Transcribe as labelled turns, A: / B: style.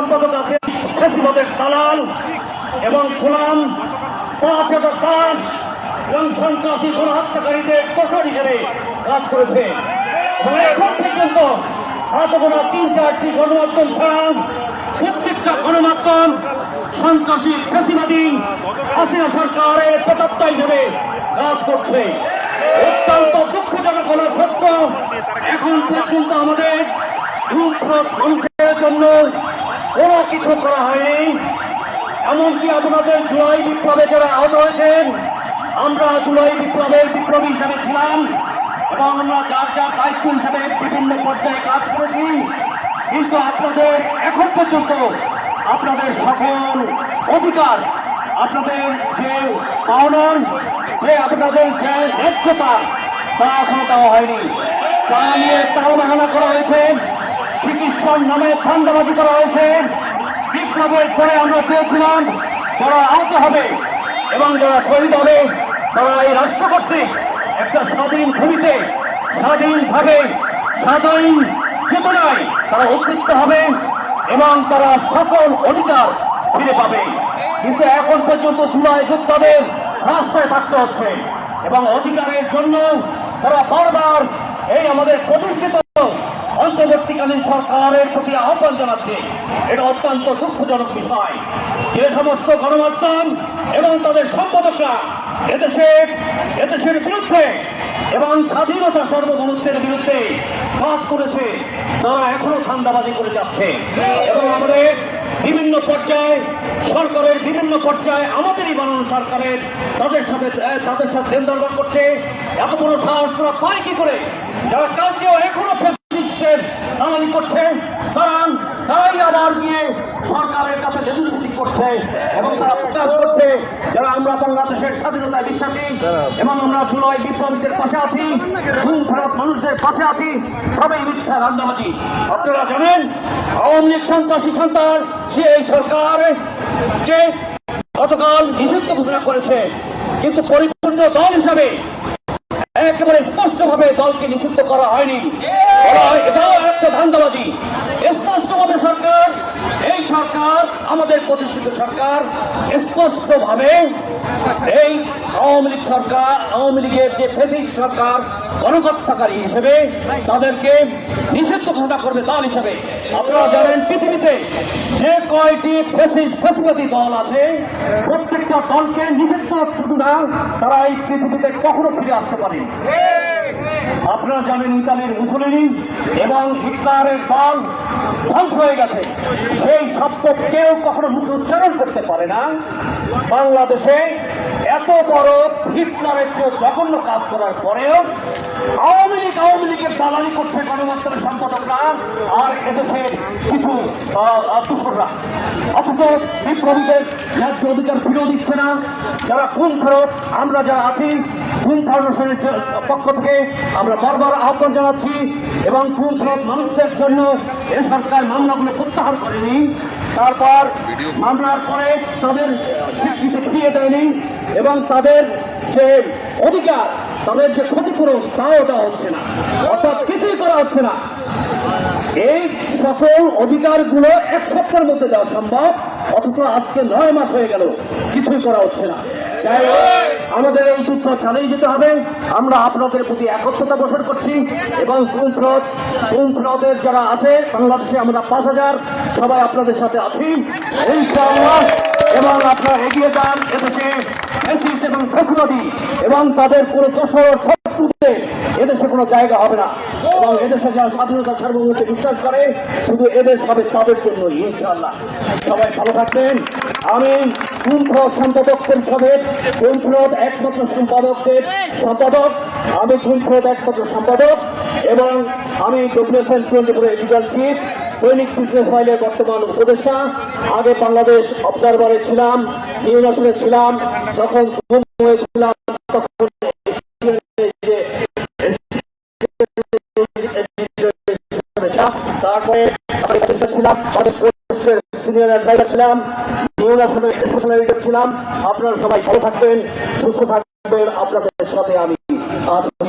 A: সম্পাদক আছে ফেসিবাদের দালাল এবং গোলাম হাজার দাস এবং সন্ত্রাসী গণহত্যাকারীদের কঠোর হিসেবে কাজ করেছে। এখন পর্যন্ত হাত গোনা তিন চারটি গণমাধ্যম ছাড়া প্রত্যেকটা গণমাধ্যম সন্ত্রাসী ফেসিবাদী হাসিনা সরকারের প্রতাপ্তা হিসেবে কাজ করছে। অত্যন্ত দুঃখজনক হল সত্য, এখন পর্যন্ত আমাদের রূপরোধ ধ্বংসের জন্য কোনো কিছু করা হয়নি। এমনকি আপনাদের জুলাই বিপ্লবে যারা আহত হয়েছেন, আমরা জুলাই বিপ্লবের বিপ্লবী হিসাবে ছিলাম এবং আমরা যার যার দায়িত্ব হিসাবে বিভিন্ন পর্যায়ে কাজ করেছি। কিন্তু আপনাদের এখন পর্যন্ত আপনাদের সকল অধিকার, আপনাদের যে পাওনার, যে আপনাদের যে ন্যায্যতা, তা এখনও দেওয়া হয়নি। তা নিয়ে তাও করা হয়েছে। চিকিৎসার নামে ধান্দাবাজি করা হয়েছে। বিপ্লবের পরে আমরা চেয়েছিলাম, যারা আহত হবে এবং যারা শহীদ হবে, তারা এই রাষ্ট্র কর্তৃক একটা স্বাধীন ভূমিতে, স্বাধীনভাবে, স্বাধীন চেতনায় তারা উদ্বৃত্ত হবে এবং তারা সকল অধিকার ফিরে পাবে। কিন্তু এখন পর্যন্ত জুলাই যোদ্ধাদের রাস্তায় থাকতে হচ্ছে এবং অধিকারের জন্য তারা বারবার এই আমাদের প্রতিষ্ঠিত অন্তর্বর্তীকালীন সরকারের প্রতি আহ্বান জানাচ্ছে। এটা অত্যন্ত দুঃখজনক বিষয়। যে সমস্ত গণমাধ্যম এবং তাদের সম্পাদকরা এদেশের এদেশের বিরুদ্ধে এবং স্বাধীনতা সর্বমনুষ্যের বিরুদ্ধে কাজ করেছে, তারা এখনও ঠান্ডাবাজি করে যাচ্ছে। এবং আমাদের বিভিন্ন পর্যায়ে, সরকারের বিভিন্ন পর্যায়ে আমাদেরই বানানো সরকারের তাদের সাথে তাদের সাথে করছে। এত বড় সাহস তারা পায় কি করে? যারা কালকেও এখনও দালালি করছে। তারা তারাই আবার গিয়ে সরকারের কাছে লেজুরিটি করছে এবং তারা প্রকাশ করছে, যারা আমরা বাংলাদেশের স্বাধীনতায় বিশ্বাসী এবং আমরা জুলাই বিপ্লবীদের পাশে আছি খারাপ মানুষদের পাশে আছি, সবাই মিথ্যা রান্নাবাজি আপনারা জানেন, আওয়ামী লীগ সন্ত্রাসী সন্তান সে এই সরকারকে গতকাল নিষিদ্ধ ঘোষণা করেছে। কিন্তু পরিপূর্ণ দল হিসাবে একেবারে স্পষ্টভাবে দলকে নিষিদ্ধ করা হয়নি বলা হয়, এটাও একটা ধান্দাবাজি স্পষ্টভাবে সরকার, এই সরকার আমাদের প্রতিষ্ঠিত সরকার, স্পষ্টভাবে এই আওয়ামী লীগ সরকার, আওয়ামী লীগের যে ফেসিস সরকার, গণহত্যাকারী হিসেবে তাদেরকে নিষিদ্ধ ঘোষণা করবে দল হিসেবে। আপনারা জানেন পৃথিবীতে যে কয়টি ফেসিস, ফেসিবাদী দল আছে, প্রত্যেকটা দলকে নিষিদ্ধ শুধু না তারা এই পৃথিবীতে কখনো ফিরে আসতে পারে আপনারা জানেন ইতালির মুসলিনি এবং হিটলারের দল ধ্বংস হয়ে গেছে। সেই শব্দ কেউ কখনো মুখে উচ্চারণ করতে পারে না। বাংলাদেশে এত বড় হিটলারের চেয়ে জঘন্য কাজ করার পরেও আওয়ামী লীগ, আওয়ামী লীগের দালালি করছে গণমাধ্যমের সম্পাদকরা আর এদেশের কিছু দূষণরা অথচ বিপ্লবীদের ন্যায্য অধিকার ফিরেও দিচ্ছে না। যারা খুন ফেরত, আমরা যারা আছি, খুন ফাউন্ডেশনের পক্ষ থেকে আমরা বারবার আহ্বান জানাচ্ছি এবং খুন ফেরত মানুষদের জন্য এ সরকার মামলাগুলো প্রত্যাহার করেনি। তারপর মামলার পরে তাদের স্বীকৃতি ফিরিয়ে দেয়নি এবং তাদের যে অধিকার তাদের যে ক্ষতিপূরণ তাও দেওয়া হচ্ছে না। অর্থাৎ কিছুই করা হচ্ছে না। এই সকল অধিকারগুলো এক সপ্তাহের মধ্যে দেওয়া সম্ভব, অথচ আজকে নয় মাস হয়ে গেল, কিছুই করা হচ্ছে না। আমাদের এই যুদ্ধ চালিয়ে যেতে হবে। আমরা আপনাদের প্রতি একত্রতা পোষণ করছি এবং কুমফ্রদের যারা আছে, বাংলাদেশে আমরা পাঁচ হাজার, সবাই আপনাদের সাথে আছি। এবং আপনারা এগিয়ে যান ফ্যাসিস্ট এবং ফ্যাসিবাদী এবং তাদের কোনো দোষর শত্রুতে এদেশে কোনো জায়গা হবে না। এবং এদেশে যারা স্বাধীনতা সার্বভৌমত্বে বিশ্বাস করে, শুধু এদেশ হবে তাদের জন্য সবাই ভালো থাকবেন। আমি কুমফ্রদ সম্পাদক পরিষদের একমাত্র সম্পাদক। আমি একমাত্র সম্পাদক। এবং আমি WSN twenty four editor chief দৈনিক বিজনেস ফাইলের বর্তমান উপদেষ্টা। আগে বাংলাদেশ অবজারভারে ছিলাম ন্যাশনে ছিলাম। যখন হয়েছিলাম, তখন ছিলাম। আপনারা সবাই ভালো থাকবেন সুস্থ থাকবেন। আপনাদের সাথে আমি আছি।